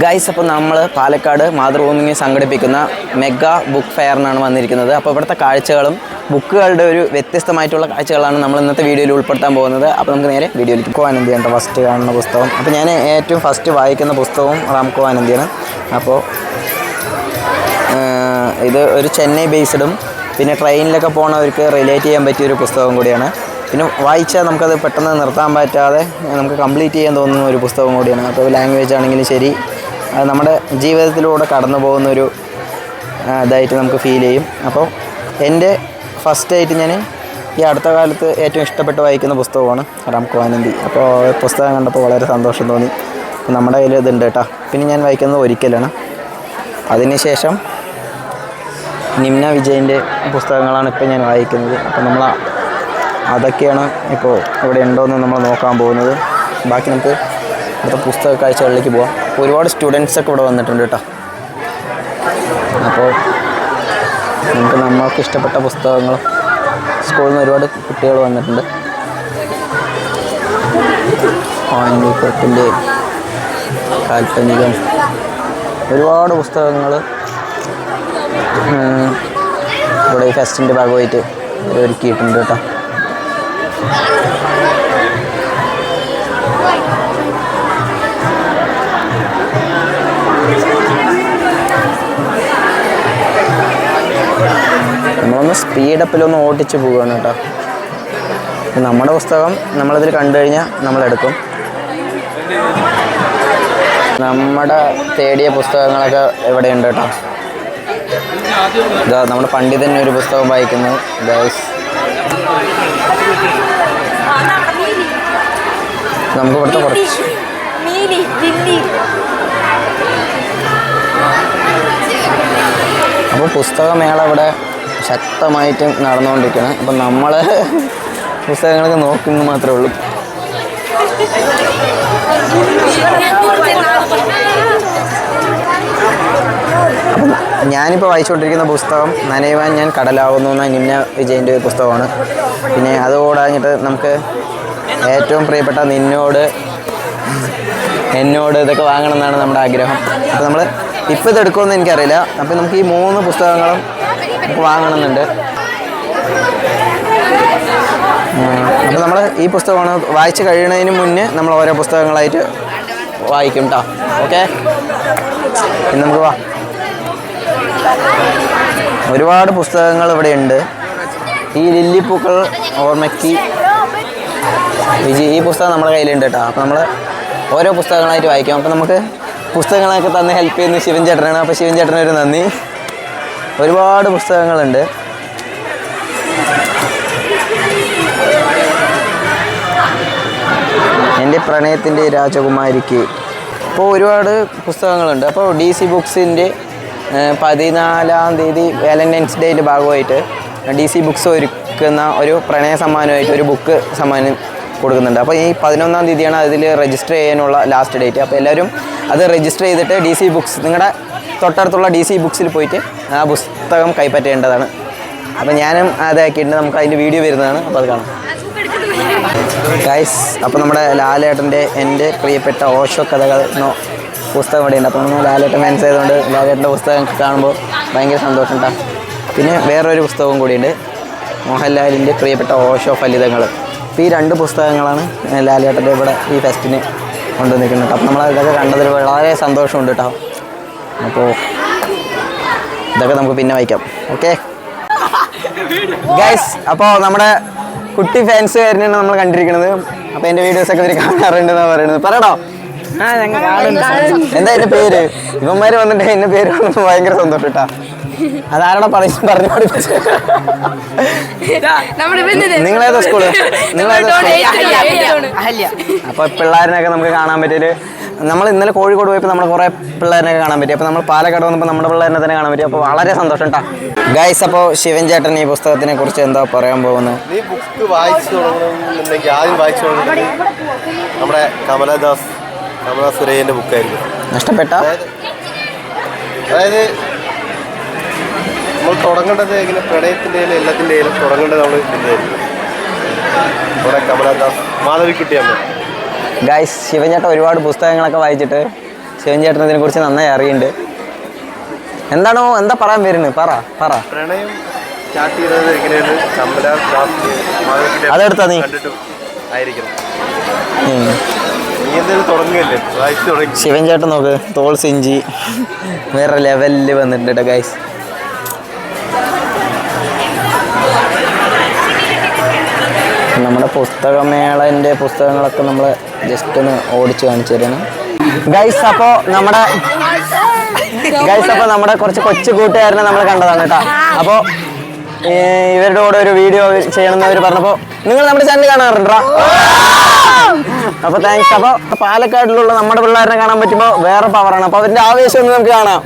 Guys അപ്പോൾ നമ്മൾ പാലക്കാട് മാതൃഭൂമി സംഘടിപ്പിക്കുന്ന മെഗാ ബുക്ക് ഫെയറിനാണ് വന്നിരിക്കുന്നത്. അപ്പോൾ ഇവിടുത്തെ കാഴ്ചകളും ബുക്കുകളുടെ ഒരു വ്യത്യസ്തമായിട്ടുള്ള കാഴ്ചകളാണ് നമ്മൾ ഇന്നത്തെ വീഡിയോയിൽ ഉൾപ്പെടുത്താൻ പോകുന്നത്. അപ്പോൾ നമുക്ക് നേരെ വീഡിയോയിലേക്ക് പോകാൻ എന്ത് ഫസ്റ്റ് കാണുന്ന പുസ്തകം. അപ്പോൾ ഞാൻ ഏറ്റവും ഫസ്റ്റ് വായിക്കുന്ന പുസ്തകവും റാംകോ ആനന്ദിയാണ്. അപ്പോൾ ഇത് ഒരു ചെന്നൈ ബേസ്ഡും പിന്നെ ട്രെയിനിലൊക്കെ പോണവർക്ക് റിലേറ്റ് ചെയ്യാൻ പറ്റിയ ഒരു പുസ്തകം കൂടിയാണ്. പിന്നെ വായിച്ചാൽ നമുക്കത് പെട്ടെന്ന് നിർത്താൻ പറ്റാതെ നമുക്ക് കംപ്ലീറ്റ് ചെയ്യാൻ തോന്നുന്ന ഒരു പുസ്തകം കൂടിയാണ്. അപ്പോൾ ലാംഗ്വേജ് ആണെങ്കിലും ശരി അത് നമ്മുടെ ജീവിതത്തിലൂടെ കടന്നു പോകുന്നൊരു ഇതായിട്ട് നമുക്ക് ഫീൽ ചെയ്യും. അപ്പോൾ എന്റെ ഫസ്റ്റ് ആയിട്ട് ഞാൻ ഈ അടുത്ത കാലത്ത് ഏറ്റവും ഇഷ്ടപ്പെട്ട് വായിക്കുന്ന പുസ്തകമാണ് റാം ആനന്ദി അപ്പോൾ പുസ്തകം കണ്ടപ്പോൾ വളരെ സന്തോഷം തോന്നി. നമ്മുടെ കയ്യിൽ ഇതുണ്ട് കേട്ടോ പിന്നെ ഞാൻ വായിക്കുന്നത് ഒരിക്കലാണ്. അതിനുശേഷം നിമ്ന വിജയന്റെ പുസ്തകങ്ങളാണ് ഇപ്പോൾ ഞാൻ വായിക്കുന്നത്. അപ്പോൾ നമ്മൾ അതൊക്കെയാണ് ഇപ്പോൾ ഇവിടെ ഉണ്ടോയെന്ന് നമ്മൾ നോക്കാൻ പോകുന്നത്. ബാക്കി നമുക്ക് അടുത്ത പുസ്തക കാഴ്ചകളിലേക്ക് പോവാം. ഒരുപാട് സ്റ്റുഡൻസൊക്കെ ഇവിടെ വന്നിട്ടുണ്ട് കേട്ടോ. അപ്പോൾ നമുക്ക് നമ്മൾക്ക് ഇഷ്ടപ്പെട്ട പുസ്തകങ്ങളും സ്കൂളിൽ നിന്ന് ഒരുപാട് കുട്ടികൾ വന്നിട്ടുണ്ട്. ആനന്ദിക്കുറപ്പിന്റെ കാൽപ്പനികം. ഒരുപാട് പുസ്തകങ്ങൾ ഇവിടെ ഈ ഫെസ്റ്റിന്റെ ഭാഗമായിട്ട് ഒരുക്കിയിട്ടുണ്ട് കേട്ടോ. സ്പീഡപ്പിലൊന്ന് ഓടിച്ച് പോവുകയാണ് കേട്ടോ. നമ്മുടെ പുസ്തകം നമ്മളിതിൽ കണ്ടു കഴിഞ്ഞാൽ നമ്മളെടുക്കും. നമ്മുടെ തേടിയ പുസ്തകങ്ങളൊക്കെ എവിടെയുണ്ട് കേട്ടോ? ഇതാ നമ്മുടെ പണ്ഡിതൻ ഒരു പുസ്തകം വായിക്കുന്നു ഗൈസ് നമുക്ക് ഇവിടുത്തെ കുറച്ച് അപ്പോൾ പുസ്തകമേള ഇവിടെ ശക്തമായിട്ട് നടന്നുകൊണ്ടിരിക്കുകയാണ് അപ്പം നമ്മൾ പുസ്തകങ്ങളൊക്കെ നോക്കുന്നു മാത്രമേ ഉള്ളൂ. ഞാനിപ്പോൾ വായിച്ചുകൊണ്ടിരിക്കുന്ന പുസ്തകം നനയുവാൻ ഞാൻ കടലാവുന്നു എന്ന നിമ്ന വിജയന്റെ ഒരു പുസ്തകമാണ്. പിന്നെ അത് കൂടാഞ്ഞിട്ട് നമുക്ക് ഏറ്റവും പ്രിയപ്പെട്ട നിന്നോട് എന്നോട് ഇതൊക്കെ വാങ്ങണം എന്നാണ് നമ്മുടെ ആഗ്രഹം. അപ്പോൾ നമ്മൾ ഇപ്പോൾ ഇത് എടുക്കുമെന്ന് എനിക്കറിയില്ല. അപ്പോൾ നമുക്ക് ഈ മൂന്ന് പുസ്തകങ്ങളും വാങ്ങണമെന്നുണ്ട്. അപ്പോൾ നമ്മൾ ഈ പുസ്തകമാണ് വായിച്ച് കഴിയുന്നതിന് മുന്നേ നമ്മൾ ഓരോ പുസ്തകങ്ങളായിട്ട് വായിക്കും കേട്ടോ ഓക്കെ? നമുക്ക് വാ. ഒരുപാട് പുസ്തകങ്ങൾ ഇവിടെ ഉണ്ട് ഈ ലില്ലിപ്പൂക്കൾ ഓർമ്മയ്ക്ക് വിജി ഈ പുസ്തകം നമ്മുടെ കയ്യിലുണ്ട് കേട്ടോ അപ്പോൾ നമ്മൾ ഓരോ പുസ്തകങ്ങളായിട്ട് വായിക്കാം. അപ്പോൾ നമുക്ക് പുസ്തകങ്ങളൊക്കെ തന്ന് ഹെൽപ്പ് ചെയ്യുന്ന ശിവൻ ചേട്ടനാണ് അപ്പോൾ ശിവൻ ചേട്ടനൊരു നന്ദി. ഒരുപാട് പുസ്തകങ്ങളുണ്ട്. എന്റെ പ്രണയത്തിന്റെ രാജകുമാരിക്ക് ഇപ്പോൾ ഒരുപാട് പുസ്തകങ്ങളുണ്ട്. അപ്പോൾ ഡി സി ബുക്സിന്റെ പതിനാലാം തീയതി വാലന്റൈൻസ് ഡേയുടെ ഭാഗമായിട്ട് ഡി സി ബുക്സ് ഒരുക്കുന്ന ഒരു പ്രണയ സമ്മാനമായിട്ട് ഒരു ബുക്ക് സമ്മാനം കൊടുക്കുന്നുണ്ട്. അപ്പോൾ ഈ പതിനൊന്നാം തീയതിയാണ് അതിൽ രജിസ്റ്റർ ചെയ്യാനുള്ള ലാസ്റ്റ് ഡേറ്റ് അപ്പോൾ എല്ലാവരും അത് രജിസ്റ്റർ ചെയ്തിട്ട് ഡി സി ബുക്സ് നിങ്ങളുടെ തൊട്ടടുത്തുള്ള ഡി സി ബുക്സിൽ പോയിട്ട് ആ പുസ്തകം കൈപ്പറ്റേണ്ടതാണ്. അപ്പം ഞാനും അതാക്കിയിട്ടുണ്ട് നമുക്ക് അതിന്റെ വീഡിയോ വരുന്നതാണ്. അപ്പോൾ അത് കാണാം. ഗൈസ് അപ്പോൾ നമ്മുടെ ലാലേട്ടന്റെ എന്റെ പ്രിയപ്പെട്ട ഓഷോ കഥകൾ എന്നോ പുസ്തകം ഇവിടെ ഉണ്ട് അപ്പം ലാലേട്ടൻ ഫാൻസ് ആയതുകൊണ്ട് ലാലേട്ടന്റെ പുസ്തകം കാണുമ്പോൾ ഭയങ്കര സന്തോഷം ഉണ്ടാകും പിന്നെ വേറൊരു പുസ്തകവും കൂടിയുണ്ട്. മോഹൻലാലിന്റെ പ്രിയപ്പെട്ട ഓഷോ ഫലിതങ്ങൾ. അപ്പോൾ ഈ രണ്ട് പുസ്തകങ്ങളാണ് ലാലേട്ടന്റെ ഇവിടെ ഈ ഫെസ്റ്റിന് കൊണ്ടുവന്നിരിക്കുന്നത്. അപ്പം നമ്മൾ ഇതൊക്കെ കണ്ടതിൽ വളരെ സന്തോഷമുണ്ട് കേട്ടോ അപ്പോൾ ഇതൊക്കെ നമുക്ക് പിന്നെ വായിക്കാം. ഓക്കെ ഗൈസ് അപ്പോൾ നമ്മുടെ കുട്ടി ഫാൻസ് കാരനാണ് നമ്മൾ കണ്ടിരിക്കുന്നത്. അപ്പോൾ എന്റെ വീഡിയോസ് ഒക്കെ ഇവർ കാണാറുണ്ടെന്നാണ് പറയുന്നത്. പറയണോ എന്താ എന്റെ പേര്? ഇവന്മാര് വന്നിട്ട് എന്റെ പേര് വന്നപ്പോൾ ഭയങ്കര സന്തോഷം കേട്ടാ അതാരടാ പറഞ്ഞു പഠിപ്പിച്ചത് നിങ്ങളേതാ സ്കൂൾ നിങ്ങളേതാ സ്കൂൾ അപ്പൊ പിള്ളേരിനൊക്കെ നമുക്ക് കാണാൻ പറ്റിയൊരു നമ്മൾ ഇന്നലെ കോഴിക്കോട് പോയപ്പോൾ നമ്മൾ കുറേ പിള്ളേരെ കാണാൻ പറ്റി. അപ്പോൾ നമ്മൾ പാലക്കാട് വന്നപ്പോൾ നമ്മുടെ പിള്ളേരെ തന്നെ കാണാൻ പറ്റി. അപ്പോൾ വളരെ സന്തോഷം കേട്ടോ ഗൈസ് അപ്പോൾ ശിവൻ ചേട്ടൻ ഈ പുസ്തകത്തിനെ കുറിച്ച് എന്താ പറയാൻ പോകുന്നത്? നീ ബുക്ക് വായിച്ചു തുടങ്ങണമെന്നുണ്ടെങ്കിൽ ആദ്യം വായിച്ചു നമ്മുടെ കമലദാസ് കമലദാസ് സുരയ്യന്റെ ബുക്കായിരുന്നു നഷ്ടപ്പെട്ട? അതായത് നമ്മൾ തുടങ്ങേണ്ടത് ഇങ്ങനെ പ്രണയത്തിന്റെയും എല്ലാത്തിന്റെയും തുടങ്ങേണ്ടത് നമ്മൾ ഇതായിരിക്കും നമ്മുടെ കമലദാസ് മാധവിക്കുട്ടി ഗൈസ് ശിവൻചേട്ടൻ ഒരുപാട് പുസ്തകങ്ങളൊക്കെ വായിച്ചിട്ട് ശിവൻ ചേട്ടൻ കുറിച്ച് നന്നായി അറിയുന്നുണ്ട് എന്താണോ എന്താ പറയാൻ വരുന്നത് പറ പറ. പ്രണയം സ്റ്റാർട്ട് ചെയ്തത് എങ്ങനെയാണ്? കമല ദാസ് അതെടുത്താ നീ? ആയിരിക്കണം. ശിവൻ ചേട്ടൻ നോക്ക് തോൾ സിഞ്ചി വേറെ ലെവലിൽ വന്നിട്ടുണ്ട് കേട്ടോ ഗൈസ് നമ്മുടെ പുസ്തകമേളന്റെ പുസ്തകങ്ങളൊക്കെ നമ്മൾ ജസ്റ്റ് ഒന്ന് ഓടിച്ച് കാണിച്ചു തരുന്നു ഗൈസ് അപ്പോൾ നമ്മുടെ ഗൈസ് അപ്പോൾ നമ്മുടെ കുറച്ച് കൊച്ചു കൂട്ടുകാരനെ നമ്മൾ കണ്ടതാണ് കേട്ടോ. അപ്പോൾ ഇവരുടെ കൂടെ ഒരു വീഡിയോ ചെയ്യണമെന്ന് അവർ പറഞ്ഞപ്പോൾ നിങ്ങൾ നമ്മുടെ ചാനൽ കാണാറുണ്ടോ? അപ്പൊ താങ്ക്സ് അപ്പൊ പാലക്കാടിലുള്ള നമ്മുടെ പിള്ളേരെ കാണാൻ പറ്റുമ്പോൾ വേറെ പവറാണ് അപ്പൊ അവരുടെ ആവേശം നമുക്ക് കാണാം.